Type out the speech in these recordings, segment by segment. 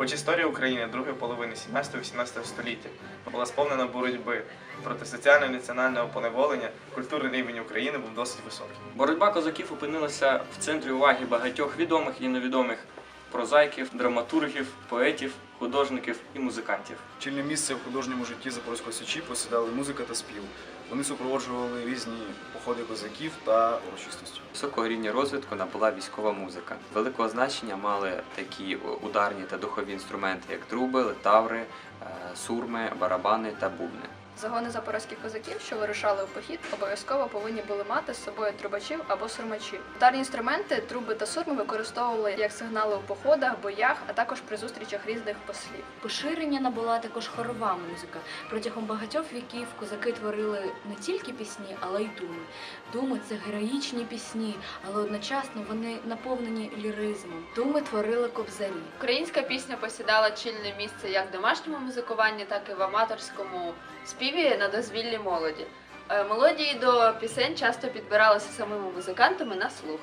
Хоч історія України другої половини 17-18 століття була сповнена боротьби проти соціального і національного поневолення, культурний рівень України був досить високий. Боротьба козаків опинилася в центрі уваги багатьох відомих і невідомих прозаїків, драматургів, поетів, художників і музикантів. Чільне місце в художньому житті Запорізької Січі посідали музика та спів. Вони супроводжували різні походи козаків та урочистості. Високого рівня розвитку набула військова музика. Великого значення мали такі ударні та духові інструменти, як труби, литаври, е, сурми, барабани та бубни. Загони запорозьких козаків, що вирушали у похід, обов'язково повинні були мати з собою трубачів або сурмачів. Ударні інструменти, труби та сурми використовували як сигнали у походах, боях, а також при зустрічах різних послів. Поширення набула також хорова музика. Протягом багатьох віків козаки творили не тільки пісні, але й думи. Думи це героїчні пісні, але одночасно вони наповнені ліризмом. Думи творили кобзарі. Українська пісня посідала чільне місце як в домашньому музикуванні, так і в аматорському співі на дозвіллі молоді. Е, Мелодії до пісень часто підбиралися самими музикантами на слух.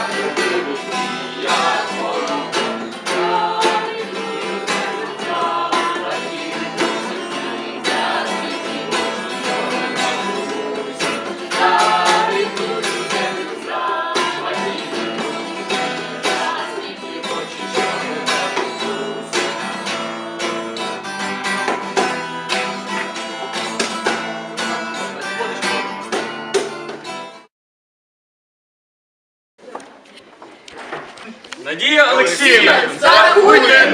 sabedoria. Надія Олексіївна! Закуйте